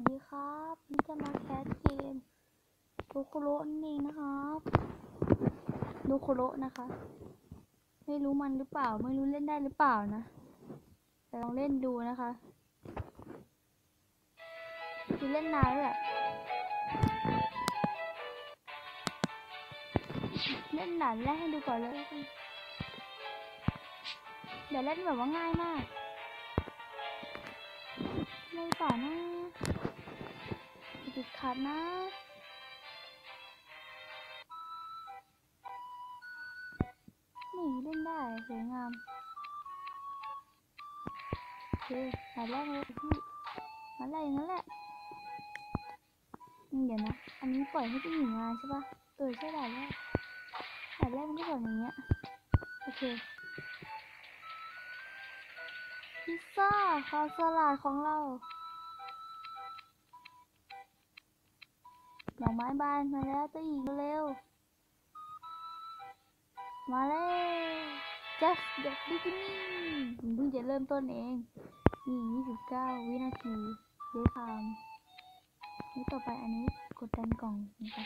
วัสดีครับนี่จะมาแคสเกมโดโคโรนั่นเองนะครับโดโคโรนะคะ ไม่รู้มันหรือเปล่า ไม่รู้เล่นได้หรือเปล่านะ แต่ลองเล่นดูนะคะคือเล่นนานแล้วแหละเล่นหนานแรกให้ดูก่อนเลยเดี๋ยวเล่นแบบว่าง่ายมากไม่ต่อนะ ดขัดนะนี่เล่นได้สวยงามโอเคมาแรกเลยพี่มาแรกอย่างนั้นแหละเดี๋ยวนะ อันนี้ปล่อยให้ผู้หญิงมาใช่ปะเออใช่ด่านแรกด่านแรกมันก็แบบอย่างเงี้ย โอเค พิซซ่าคอสลัดของเรา ดอกไม้บานมาแล้วเจ้าหญิงเร็ว มาแล้ว just the beginning เพิ่งจะเริ่มต้นเอง นี่ 29 วินาทีเดย์ไทม์นี่ต่อไปอันนี้กดดันกล่องนะคะ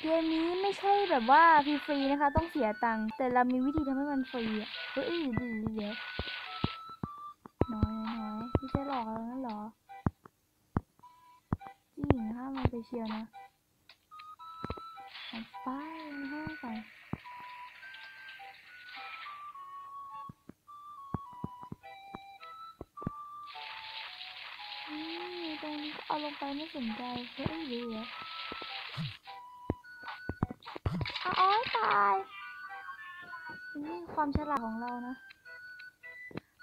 เกมนี้ไม่ใช่แบบว่าฟรีๆนะคะ ต้องเสียตังค์แต่เรามีวิธีทำให้มันฟรีอะเฮ้ยเดี๋ยวเดี๋ยวน้อยน้อยไม่ใช่หลอกเรางั้นหรอิงห้ามมันไปเชียวนะไปห้ามไปตรงนี้เอาลงไปไม่สนใจเฮ้ยเดี๋ยวเยอ้าวโอ๊ยตายนี่ความฉลาดของเรานะ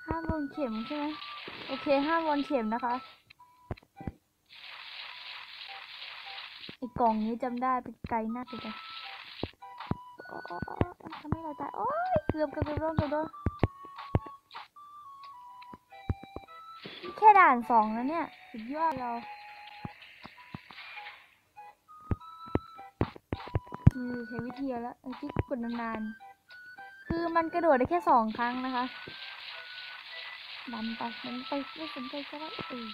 ห้ามโดนเข็มใช่ไหมโอเค ห้ามโดนเข็มนะคะไอ้ กล่องนี้จำได้เป็นไกลหน้าไปเลยโอ้โอ้โอ้โอ้ทำให้เราตายโอ้ยเกือบกือบเกือบโดนเกือบโดนแค่ด่านสองแล้วเนี่ยสุดยอดเราใช้วิธีแล้วไอ้ที่กดนานๆ คือมันกระโดดได้แค่สองครั้งนะคะดันไปดันไปไม่สนใจก็ได้เออ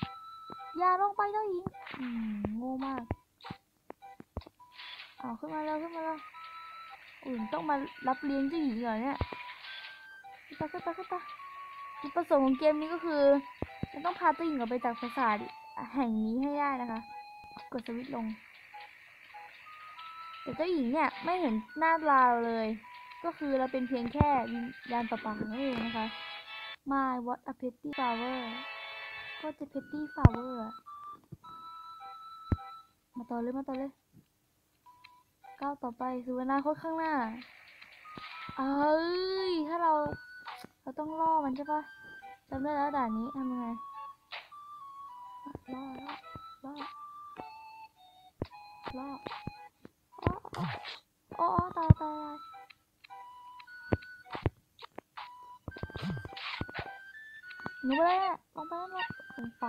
อย่าลงไปเจ้าหญิงโง่มาก เอาขึ้นมาแล้วขึ้นมาแล้วอื่นต้องมารับเลี้ยงเจ้าหญิงเหรอเนี่ยขึ้นไปขึ้นไปขึ้นไปจุดประสงค์ของเกมนี้ก็คือจะต้องพาเจ้าหญิงออกไปจากปราสาทแห่งนี้ให้ได้นะคะ กดสวิตช์ลง แต่เจ้าหญิงเนี่ยไม่เห็นหน้าเราเลย ก็คือเราเป็นเพียงแค่วิญญาณประปานั่นเองนะคะ My what a petty flower ก็จะ petty flower มาต่อเลยมาต่อเลย ก้าวต่อไปสู่อนาคตข้างหน้า เอ้ย ถ้าเรา เราต้องล่อมันใช่ปะจำได้แล้วด่านนี้ทำยังไงล่อล่อล่อล่ออ๋ออ๋อตายตายตายหนูไปเลยอะลงไปแล้วลงไป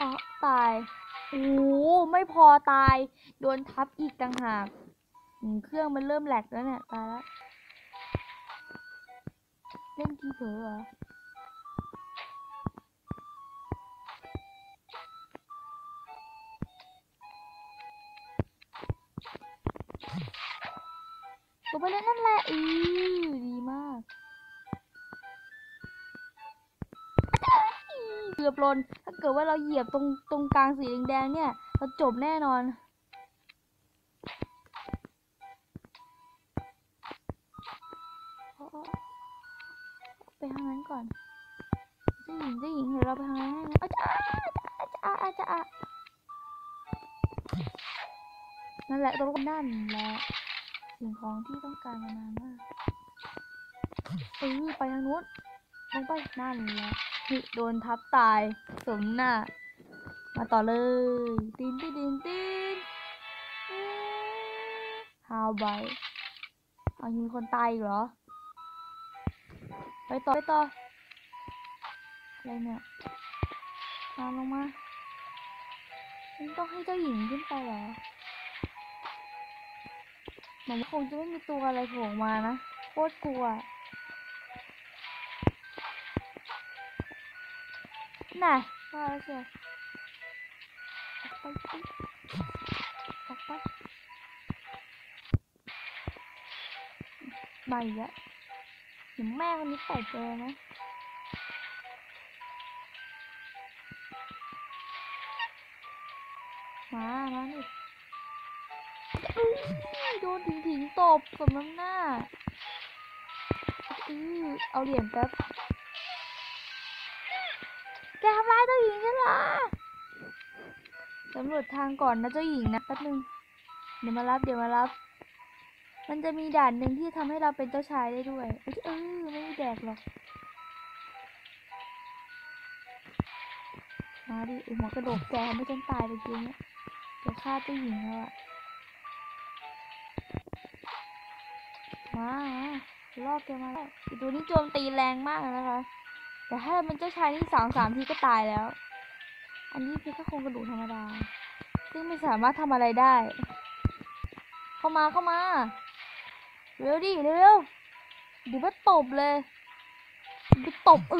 อ๋อตาย โอ้โหไม่พอตาย โดนทับอีกต่างหาก เครื่องมันเริ่มแหลกแล้วเนี่ย ตายแล้ว เล่นทีเผลอเหรอลงไปเลยนั่นแหละอื เกือบลนถ้าเกิดว่าเราเหยียบตรงตรงกลางสีแดงๆเนี่ย เราจบแน่นอน ไปทางนั้นก่อนเจ้าหญิงเจ้าหญิงเดี๋ยวเราไปทางนั้นให้นะอาจารย์อาจารย์อาจารย์นั่นแหละตรงนั่นแหละสิ่งของที่ต้องการมานานมากเออไปทางนู้นลงไปนั่นแหละนี่ โดนทับตายสมหน้า มาต่อเลยตีนตีนตีนตีนฮาวไบเอายังคนตายอีกเหรอ ไปต่อ ไปต่อ อะไรเนี่ยมาลงมามันต้องให้เจ้าหญิงขึ้นไปเหรอมือนคงจะไม่มีตัวอะไรโผล่มานะ โคตรกลัว น่ะว่าแล้วเชียออกไปสิออกไปมาอีกแล้วเดี๋ยวแม่คนนี้ตบเลยนะมา มาดิอื้อโดนถิงถิงตบสมน้ำหน้าอือเอาเหรียญแป๊บ แกทำร้ายเจ้าหญิงฉันเหรอสำรวจทางก่อนนะเจ้าหญิงนะแป๊บนึงเดี๋ยวมารับเดี๋ยวมารับ มันจะมีด่านหนึ่งที่ทำให้เราเป็นเจ้าชายได้ด้วย เออไม่มีแดกหรอก มาดิไอหัวกระโดกแกไม่จนตายไปจริงเนี่ยจะฆ่าเจ้าหญิงแล้วอะมาล่อแกมาแล้วตัวนี้โจมตีแรงมากเลยนะคะ แต่ถ้ามันเจ้าชายนี่สองสามทีก็ตายแล้ว อันนี้เพียงแค่โครงกระดูกธรรมดา ซึ่งไม่สามารถทำอะไรได้ เข้ามาเข้ามา เร็วดิเร็วเดี๋ยวว่าตบเลยไปตบเอ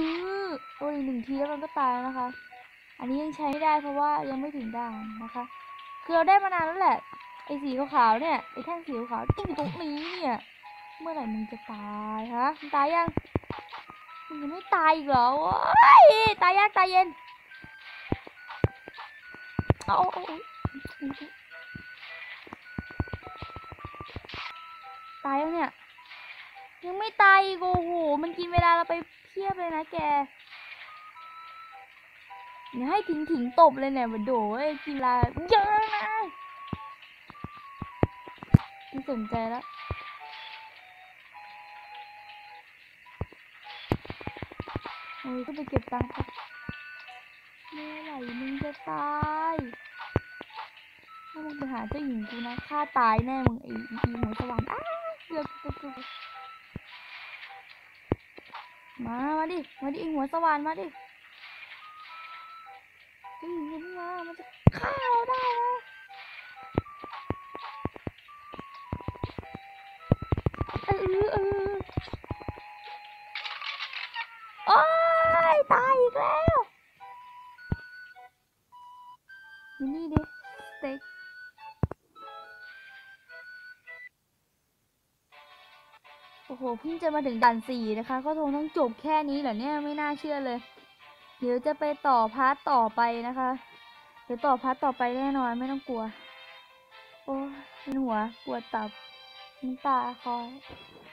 อโอ้ยหนึ่งทีแล้วมันก็ตายแล้วนะคะ อันนี้ยังใช้ไม่ได้เพราะว่ายังไม่ถึงด่านนะคะ คือเราได้มานานแล้วแหละ ไอ้สีขาวๆเนี่ย ไอ้แท่งสีขาวๆที่อยู่ตรงนี้เนี่ย เมื่อไหร่มึงจะตายฮะมึงตายยัง มึงยังไม่ตายอีกเหรอโอ้ยตายยากตายเย็นเอาตายแล้วเนี่ย ยังไม่ตายอีกโอ้โห มันกินเวลาเราไปเพียบเลยนะแกเนี่ยให้ถิงถิงตบเลยเนี่ยมาโดเอ้ยกีฬาเยอะนะไม่สนใจแล้ว อก็ไปเก็บตังค์ครับเมื่อไหร่มึงจะตายถ้ามึงไปหาเจ้าหญิงกูนะฆ่าตายแน่มึงไอ้อีหัวสว่างอ้าเกือบจะจุกมา มาดิ มาดิไอ้หัวสว่านมาดิเจ้าหญิงยังไม่มา มันจะ มานี่ดิสเต็กโอ้โหเพิ่งจะมาถึงด่านสี่นะคะ ก็คงต้องจบแค่นี้เหรอเนี่ยไม่น่าเชื่อเลย เดี๋ยวจะไปต่อพาร์ทต่อไปนะคะ เดี๋ยวต่อพาร์ทต่อไปแน่นอนไม่ต้องกลัว โอ้ยเป็นหัวปวดตับน้ำตาคอ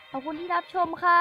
ขอบคุณที่รับชมค่ะ